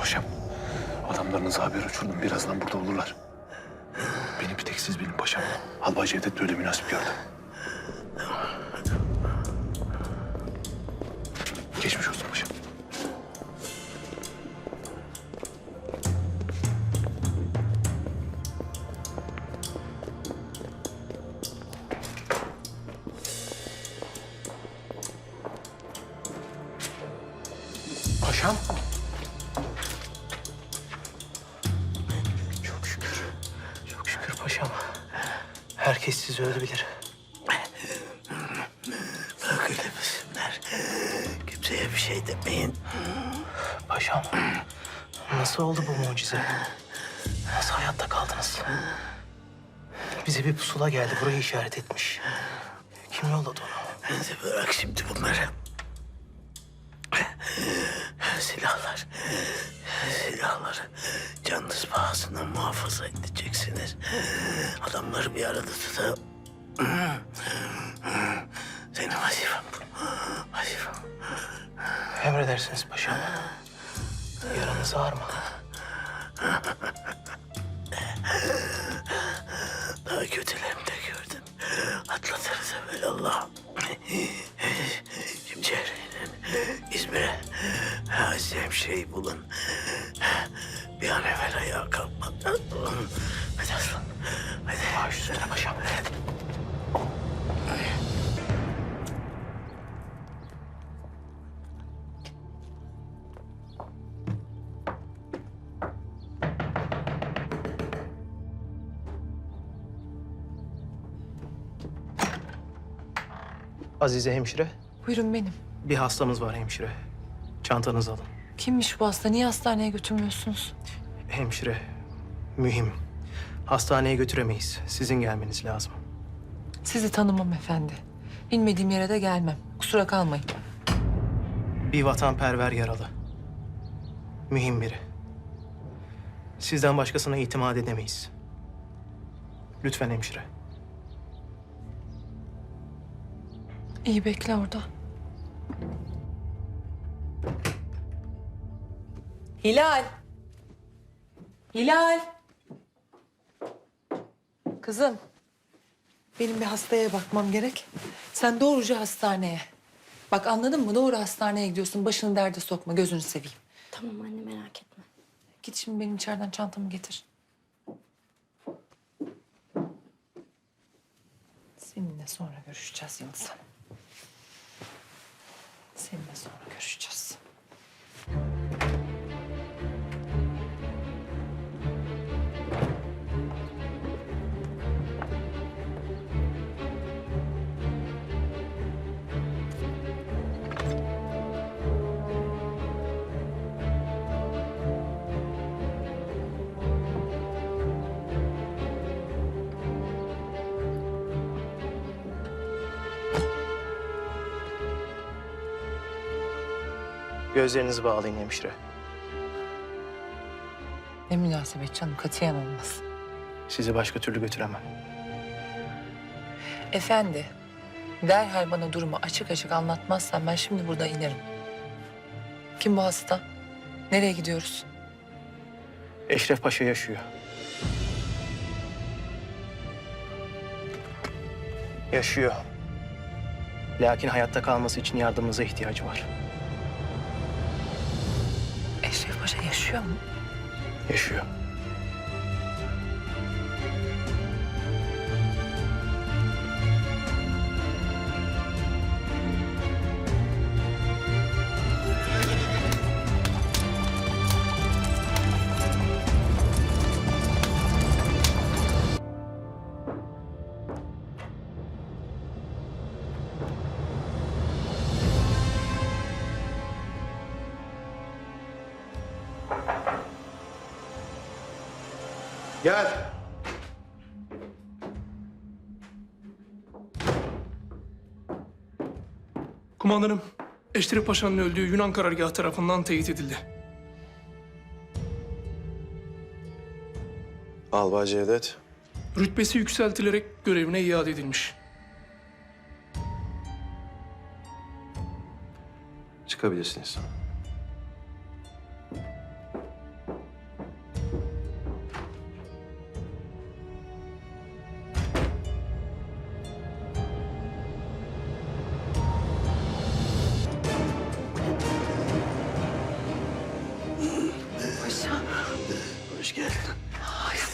paşam. Adamlarınıza haber uçurdum. Birazdan burada olurlar. Beni bir tek siz bilin paşam. Albay Cevdet böyle münasip gördü. Geçmiş olsun paşam. Paşam. Herkes sizi öldürebilir. Bırak öyle bizimler. Kimseye bir şey demeyin. Paşam. Nasıl oldu bu mucize? Nasıl hayatta kaldınız? Bize bir pusula geldi. Burayı işaret etmiş. Kim yolladı onu? Bırak şimdi bunları. Silahlar. Silahları canınız pahasına muhafaza edeceksiniz. Adamları bir arada tutup... Senin vazifen bu. Vazifen. Emredersiniz paşam. Yaranız ağır mı? Daha kötülerini de gördüm. Atlatırız evvelallah. Hemşireyi bulun. Bir an evvel ayağa kalkmadan. Hadi aslan. Hadi. Baş üstüne paşam. Azize hemşire, Buyurun benim. bir hastamız var hemşire. Çantanızı alın. Kimmiş bu hasta? Niye hastaneye götürmüyorsunuz? Hemşire, mühim. Hastaneye götüremeyiz. Sizin gelmeniz lazım. Sizi tanımam efendi. Bilmediğim yere de gelmem. Kusura kalmayın. Bir vatanperver yaralı. Mühim biri. Sizden başkasına itimat edemeyiz. Lütfen hemşire. İyi bekle orada. Hilal. Hilal. Kızım. Benim bir hastaya bakmam gerek. Sen doğruca hastaneye. Bak anladın mı? Doğru hastaneye gidiyorsun. Başını derde sokma. Gözünü seveyim. Tamam anne merak etme. Git şimdi benim içeriden çantamı getir. Seninle sonra görüşeceğiz Yıldız Hanım. Seninle sonra görüşeceğiz. Gözlerinizi bağlayın hemşire. Ne münasebet canım katiyen olmaz. Sizi başka türlü götüremem. Efendi, derhal bana durumu açık açık anlatmazsan ben şimdi burada inerim. Kim bu hasta? Nereye gidiyoruz? Eşref Paşa yaşıyor. Yaşıyor. Lakin hayatta kalması için yardımınıza ihtiyacı var. Eşref Paşa yaşıyor mu? Yaşıyor. Gel. Kumandanım, Eşref Paşa'nın öldüğü Yunan karargahı tarafından teyit edildi. Albay Cevdet, Rütbesi yükseltilerek görevine iade edilmiş. çıkabilirsiniz.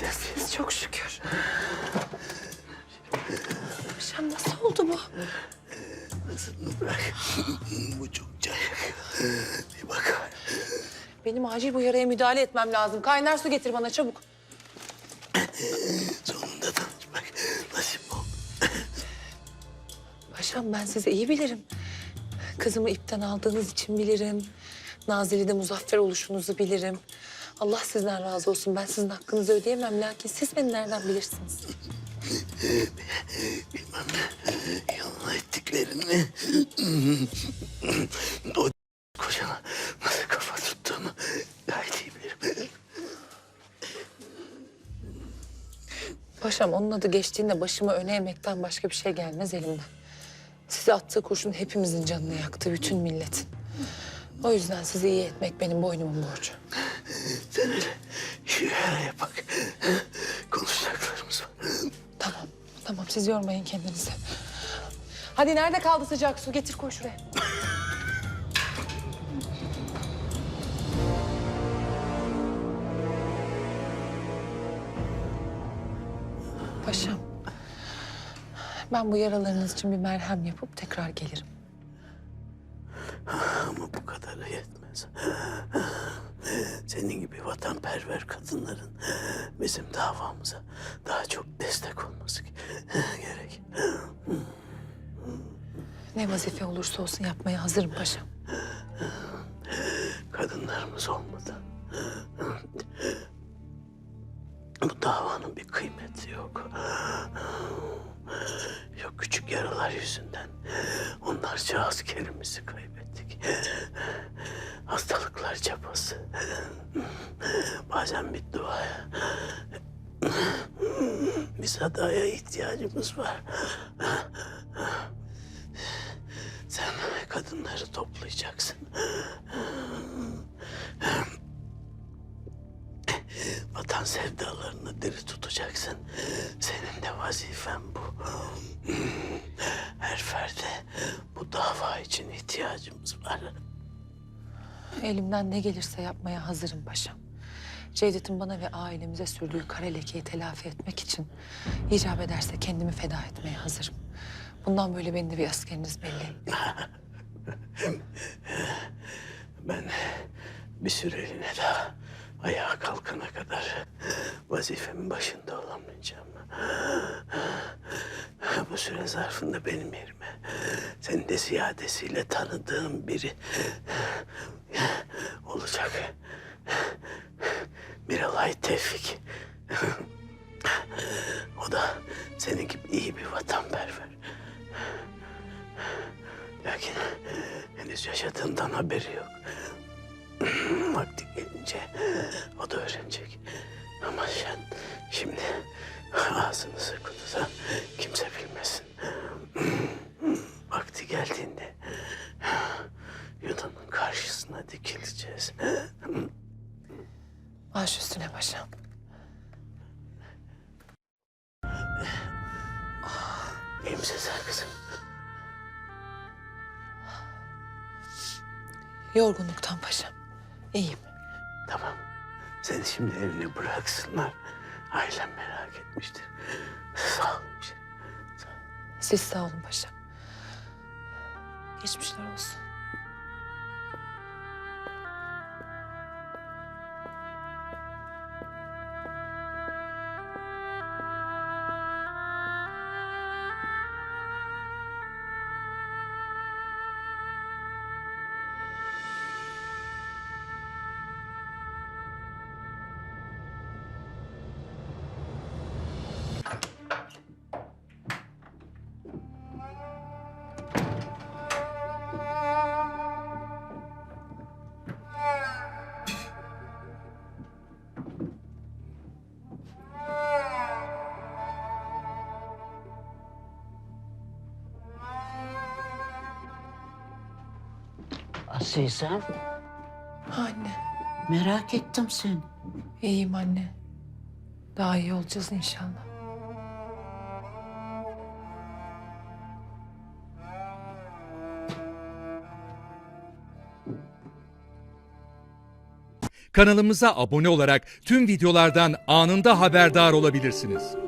Siz çok şükür. Paşam nasıl oldu bu? Nasıl bırak. Bu çok cayak. Bir bak. Benim acil bu yaraya müdahale etmem lazım. Kaynar su getir bana çabuk. Sonunda tanışmak nasip oldu. Paşam ben sizi iyi bilirim. Kızımı ipten aldığınız için bilirim. Nazilli'de muzaffer oluşunuzu bilirim. Allah sizden razı olsun. Ben sizin hakkınızı ödeyemem. Lakin siz beni nereden bilirsiniz? Bilmem yoluna ettiklerini. o kocana nasıl kafa tuttuğunu gayet iyi bilirim. Paşam onun adı geçtiğinde başıma öne eğmekten başka bir şey gelmez elimden. Size attığı kurşun hepimizin canını yaktı, bütün milletin. O yüzden sizi iyi etmek benim boynumun borcu. Yürüyerek bak. Konuşacaklarımız var. Tamam, tamam siz yormayın kendinizi. Hadi nerede kaldı sıcak su? Getir koy şuraya. Paşam, ben bu yaralarınız için bir merhem yapıp tekrar gelirim. Ama bu kadarı yetmez. Senin gibi vatanperver kadınların bizim davamıza daha çok destek olması gerek. Ne vazife olursa olsun yapmaya hazırım paşam. Kadınlarımız olmadan bu davanın bir kıymeti yok. Yok küçük yaralar yüzünden onlarca askerimizi kaybettik. Hastalıklar çabası. Bazen bir duaya, bir sadaya ihtiyacımız var. Sen kadınları toplayacaksın. Vatan sevdalarını diri tutacaksın. Senin de vazifen bu. Her ferde bu dava için ihtiyacımız var. Elimden ne gelirse yapmaya hazırım paşam. Cevdet'in bana ve ailemize sürdüğü kara lekeyi telafi etmek için icap ederse kendimi feda etmeye hazırım. Bundan böyle benim de bir askeriniz belli. Ben bir süreliğine daha ayağa kalkana kadar vazifemin başında olamayacağım. Bu süre zarfında benim yerime senin de ziyadesiyle tanıdığım biri Miralay Tevfik. O da senin gibi iyi bir vatanperver. Lakin henüz yaşadığından haberi yok. Vakti gelince o da öğrenecek. Ama sen şimdi ağzını sıkı Yorgunluktan paşam. İyiyim. Tamam. Seni şimdi evine bıraksınlar. Ailem merak etmiştir. Sağ ol. hemşire. Sağ ol. Siz sağ olun paşam. Geçmişler olsun. Azizem, Anne. merak ettim seni. İyiyim anne. Daha iyi olacağız inşallah. Kanalımıza abone olarak tüm videolardan anında haberdar olabilirsiniz.